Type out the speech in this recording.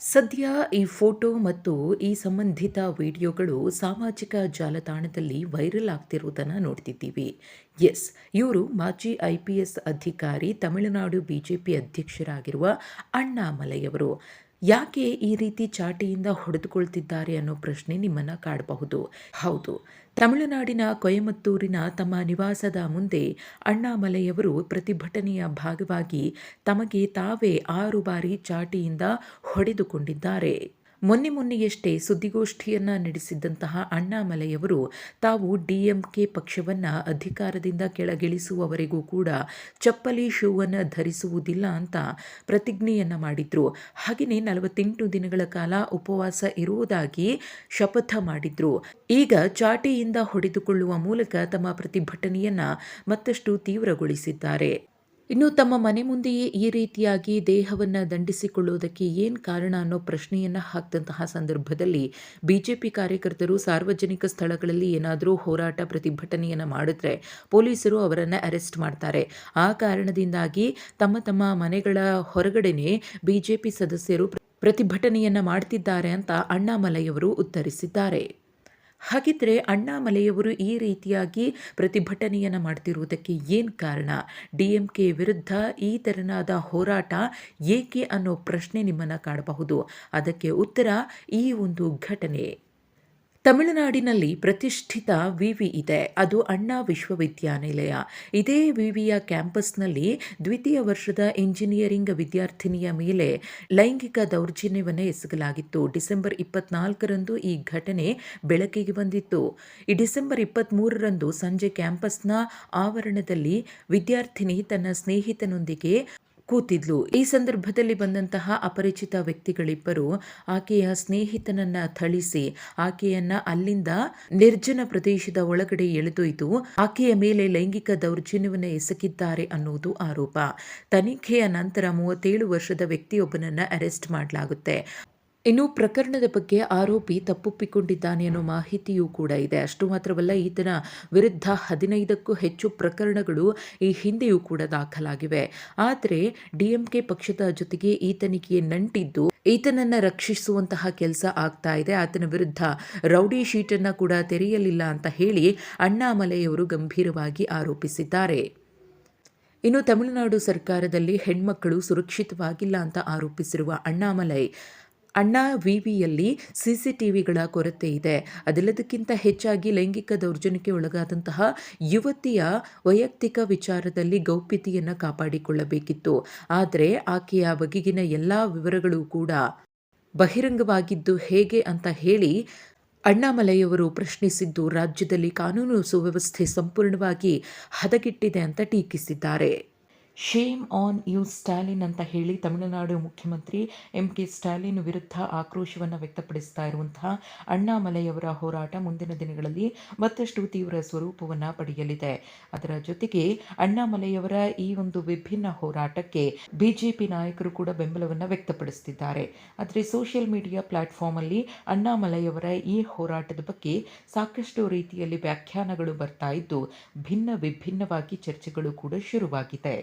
ಸದ್ಯ ಈ ಫೋಟೋ ಮತ್ತು ಈ ಸಂಬಂಧಿತ ವಿಡಿಯೋಗಳು ಸಾಮಾಜಿಕ ಜಾಲತಾಣದಲ್ಲಿ ವೈರಲ್ ಆಗ್ತಿರುವುದನ್ನು ನೋಡ್ತಿದ್ದೀವಿ. ಎಸ್, ಇವರು ಮಾಜಿ ಐ ಪಿ ಎಸ್ ಅಧಿಕಾರಿ, ತಮಿಳುನಾಡು ಬಿಜೆಪಿ ಅಧ್ಯಕ್ಷರಾಗಿರುವ ಅಣ್ಣಾಮಲೈಯವರು ಯಾಕೆ ಈ ರೀತಿ ಚಾಟಿಯಿಂದ ಹೊಡೆದುಕೊಳ್ತಿದ್ದಾರೆ ಅನ್ನೋ ಪ್ರಶ್ನೆ ನಿಮ್ಮನ್ನ ಕಾಡಬಹುದು. ಹೌದು, ತಮಿಳುನಾಡಿನ ಕೊಯಮತ್ತೂರಿನ ತಮ್ಮ ನಿವಾಸದ ಮುಂದೆ ಅಣ್ಣಾಮಲೆಯವರು ಪ್ರತಿಭಟನೆಯ ಭಾಗವಾಗಿ ತಮಗೆ ತಾವೇ ಆರು ಬಾರಿ ಚಾಟಿಯಿಂದ ಹೊಡೆದುಕೊಂಡಿದ್ದಾರೆ. ಮೊನ್ನೆ ಮೊನ್ನೆಯಷ್ಟೇ ಸುದ್ದಿಗೋಷ್ಠಿಯನ್ನು ನಡೆಸಿದ್ದಂತಹ ಅಣ್ಣಾಮಲೆಯವರು ತಾವು ಡಿಎಂಕೆ ಪಕ್ಷವನ್ನ ಅಧಿಕಾರದಿಂದ ಕೆಳಗಿಳಿಸುವವರೆಗೂ ಕೂಡ ಚಪ್ಪಲಿ ಶೂವನ್ನು ಧರಿಸುವುದಿಲ್ಲ ಅಂತ ಪ್ರತಿಜ್ಞೆಯನ್ನ ಮಾಡಿದ್ರು. ಹಾಗೆಯೇ ನಲವತ್ತೆಂಟು ದಿನಗಳ ಕಾಲ ಉಪವಾಸ ಇರುವುದಾಗಿ ಶಪಥ ಮಾಡಿದ್ರು. ಈಗ ಚಾಟಿಯಿಂದ ಹೊಡೆದುಕೊಳ್ಳುವ ಮೂಲಕ ತಮ್ಮ ಪ್ರತಿಭಟನೆಯನ್ನ ಮತ್ತಷ್ಟು ತೀವ್ರಗೊಳಿಸಿದ್ದಾರೆ. ಇನ್ನು ತಮ್ಮ ಮನೆ ಮುಂದೆಯೇ ಈ ರೀತಿಯಾಗಿ ದೇಹವನ್ನು ದಂಡಿಸಿಕೊಳ್ಳುವುದಕ್ಕೆ ಏನು ಕಾರಣ ಅನ್ನೋ ಪ್ರಶ್ನೆಯನ್ನು ಹಾಕಿದಂತಹ ಸಂದರ್ಭದಲ್ಲಿ ಬಿಜೆಪಿ ಕಾರ್ಯಕರ್ತರು ಸಾರ್ವಜನಿಕ ಸ್ಥಳಗಳಲ್ಲಿ ಏನಾದರೂ ಹೋರಾಟ ಪ್ರತಿಭಟನೆಯನ್ನು ಮಾಡಿದ್ರೆ ಪೊಲೀಸರು ಅವರನ್ನು ಅರೆಸ್ಟ್ ಮಾಡ್ತಾರೆ. ಆ ಕಾರಣದಿಂದಾಗಿ ತಮ್ಮ ತಮ್ಮ ಮನೆಗಳ ಹೊರಗಡೆನೇ ಬಿಜೆಪಿ ಸದಸ್ಯರು ಪ್ರತಿಭಟನೆಯನ್ನು ಮಾಡ್ತಿದ್ದಾರೆ ಅಂತ ಅಣ್ಣಾಮಲೈಯವರು ಉತ್ತರಿಸಿದ್ದಾರೆ. ಹಾಗಿದ್ರೆ ಅಣ್ಣಾಮಲೆಯವರು ಈ ರೀತಿಯಾಗಿ ಪ್ರತಿಭಟನೆಯನ್ನು ಮಾಡ್ತಿರುವುದಕ್ಕೆ ಏನು ಕಾರಣ? ಡಿ ಎಂ ಕೆ ವಿರುದ್ಧ ಈ ತೆರನಾದ ಹೋರಾಟ ಏಕೆ ಅನ್ನೋ ಪ್ರಶ್ನೆ ನಿಮ್ಮನ್ನು ಕಾಡಬಹುದು ಅದಕ್ಕೆ ಉತ್ತರ, ಈ ಒಂದು ಘಟನೆ. ತಮಿಳುನಾಡಿನಲ್ಲಿ ಪ್ರತಿಷ್ಠಿತ ವಿವಿ ಇದೆ. ಅದು ಅಣ್ಣಾ ವಿಶ್ವವಿದ್ಯಾನಿಲಯ. ಇದೇ ವಿವಿಯ ಕ್ಯಾಂಪಸ್ನಲ್ಲಿ ದ್ವಿತೀಯ ವರ್ಷದ ಇಂಜಿನಿಯರಿಂಗ್ ವಿದ್ಯಾರ್ಥಿನಿಯ ಮೇಲೆ ಲೈಂಗಿಕ ದೌರ್ಜನ್ಯವನ್ನು ಎಸಗಲಾಗಿತ್ತು. ಡಿಸೆಂಬರ್ ಇಪ್ಪತ್ನಾಲ್ಕರಂದು ಈ ಘಟನೆ ಬೆಳಕಿಗೆ ಬಂದಿತ್ತು. ಈ ಡಿಸೆಂಬರ್ ಇಪ್ಪತ್ತ್ಮೂರರಂದು ಸಂಜೆ ಕ್ಯಾಂಪಸ್ನ ಆವರಣದಲ್ಲಿ ವಿದ್ಯಾರ್ಥಿನಿ ತನ್ನ ಸ್ನೇಹಿತನೊಂದಿಗೆ ಕೂತಿದ್ಲು. ಈ ಸಂದರ್ಭದಲ್ಲಿ ಬಂದಂತಹ ಅಪರಿಚಿತ ವ್ಯಕ್ತಿಗಳಿಬ್ಬರು ಆಕೆಯ ಸ್ನೇಹಿತನನ್ನ ಥಳಿಸಿ, ಆಕೆಯನ್ನ ಅಲ್ಲಿಂದ ನಿರ್ಜನ ಪ್ರದೇಶದ ಒಳಗಡೆ ಎಳೆದೊಯ್ದು, ಆಕೆಯ ಮೇಲೆ ಲೈಂಗಿಕ ದೌರ್ಜನ್ಯವನ್ನು ಎಸಗಿದ್ದಾರೆ ಅನ್ನುವುದು ಆರೋಪ. ತನಿಖೆಯ ನಂತರ ಮೂವತ್ತೇಳು ವರ್ಷದ ವ್ಯಕ್ತಿಯೊಬ್ಬನನ್ನ ಅರೆಸ್ಟ್ ಮಾಡಲಾಗುತ್ತೆ. ಇನ್ನು ಪ್ರಕರಣದ ಬಗ್ಗೆ ಆರೋಪಿ ತಪ್ಪೊಪ್ಪಿಕೊಂಡಿದ್ದಾನೆ ಅನ್ನೋ ಮಾಹಿತಿಯೂ ಕೂಡ ಇದೆ. ಅಷ್ಟು ಮಾತ್ರವಲ್ಲ, ಈತನ ವಿರುದ್ಧ ಹದಿನೈದಕ್ಕೂ ಹೆಚ್ಚು ಪ್ರಕರಣಗಳು ಈ ಹಿಂದೆಯೂ ಕೂಡ ದಾಖಲಾಗಿವೆ. ಆದರೆ ಡಿಎಂಕೆ ಪಕ್ಷದ ಜೊತೆಗೆ ಈತನಿಗೆ ನಂಟಿದ್ದು ಈತನನ್ನ ರಕ್ಷಿಸುವಂತಹ ಕೆಲಸ ಆಗ್ತಾ ಇದೆ. ಆತನ ವಿರುದ್ಧ ರೌಡಿ ಶೀಟನ್ನು ಕೂಡ ತೆರೆಯಲಿಲ್ಲ ಅಂತ ಹೇಳಿ ಅಣ್ಣಾಮಲೆಯವರು ಗಂಭೀರವಾಗಿ ಆರೋಪಿಸಿದ್ದಾರೆ. ಇನ್ನು ತಮಿಳುನಾಡು ಸರ್ಕಾರದಲ್ಲಿ ಹೆಣ್ಮಕ್ಕಳು ಸುರಕ್ಷಿತವಾಗಿಲ್ಲ ಅಂತ ಆರೋಪಿಸಿರುವ ಅಣ್ಣಾಮಲೈ ಅಣ್ಣಾ ವಿವಿಯಲ್ಲಿ ಸಿಸಿಟಿವಿಗಳ ಕೊರತೆ ಇದೆ. ಅದೆಲ್ಲದಕ್ಕಿಂತ ಹೆಚ್ಚಾಗಿ ಲೈಂಗಿಕ ದೌರ್ಜನ್ಯಕ್ಕೆ ಒಳಗಾದಂತಹ ಯುವತಿಯ ವೈಯಕ್ತಿಕ ವಿಚಾರದಲ್ಲಿ ಗೌಪ್ಯತೆಯನ್ನು ಕಾಪಾಡಿಕೊಳ್ಳಬೇಕಿತ್ತು. ಆದರೆ ಆಕೆಯ ಬಗೆಗಿನ ಎಲ್ಲ ವಿವರಗಳು ಕೂಡ ಬಹಿರಂಗವಾಗಿದ್ದು ಹೇಗೆ ಅಂತ ಹೇಳಿ ಅಣ್ಣಾಮಲೆಯವರು ಪ್ರಶ್ನಿಸಿದ್ದು, ರಾಜ್ಯದಲ್ಲಿ ಕಾನೂನು ಸುವ್ಯವಸ್ಥೆ ಸಂಪೂರ್ಣವಾಗಿ ಹದಗೆಟ್ಟಿದೆ ಅಂತ ಟೀಕಿಸಿದ್ದಾರೆ. ಶೇಮ್ ಆನ್ ಯು ಸ್ಟಾಲಿನ್ ಅಂತ ಹೇಳಿ ತಮಿಳುನಾಡು ಮುಖ್ಯಮಂತ್ರಿ ಎಂ ಕೆ ಸ್ಟಾಲಿನ್ ವಿರುದ್ಧ ಆಕ್ರೋಶವನ್ನು ವ್ಯಕ್ತಪಡಿಸ್ತಾ ಇರುವಂತಹ ಅಣ್ಣಾಮಲೆಯವರ ಹೋರಾಟ ಮುಂದಿನ ದಿನಗಳಲ್ಲಿ ಮತ್ತಷ್ಟು ತೀವ್ರ ಸ್ವರೂಪವನ್ನು ಪಡೆಯಲಿದೆ. ಅದರ ಜೊತೆಗೆ ಅಣ್ಣಾಮಲೆಯವರ ಈ ಒಂದು ವಿಭಿನ್ನ ಹೋರಾಟಕ್ಕೆ ಬಿಜೆಪಿ ನಾಯಕರು ಕೂಡ ಬೆಂಬಲವನ್ನು ವ್ಯಕ್ತಪಡಿಸುತ್ತಿದ್ದಾರೆ ಆದರೆ ಸೋಷಿಯಲ್ ಮೀಡಿಯಾ ಪ್ಲಾಟ್ಫಾರ್ಮ್ ಅಲ್ಲಿ ಅಣ್ಣಾಮಲೈಯವರ ಈ ಹೋರಾಟದ ಬಗ್ಗೆ ಸಾಕಷ್ಟು ರೀತಿಯಲ್ಲಿ ವ್ಯಾಖ್ಯಾನಗಳು ಬರ್ತಾ ಇದ್ದು, ಭಿನ್ನ ವಿಭಿನ್ನವಾಗಿ ಚರ್ಚೆಗಳು ಕೂಡ ಶುರುವಾಗಿದೆ.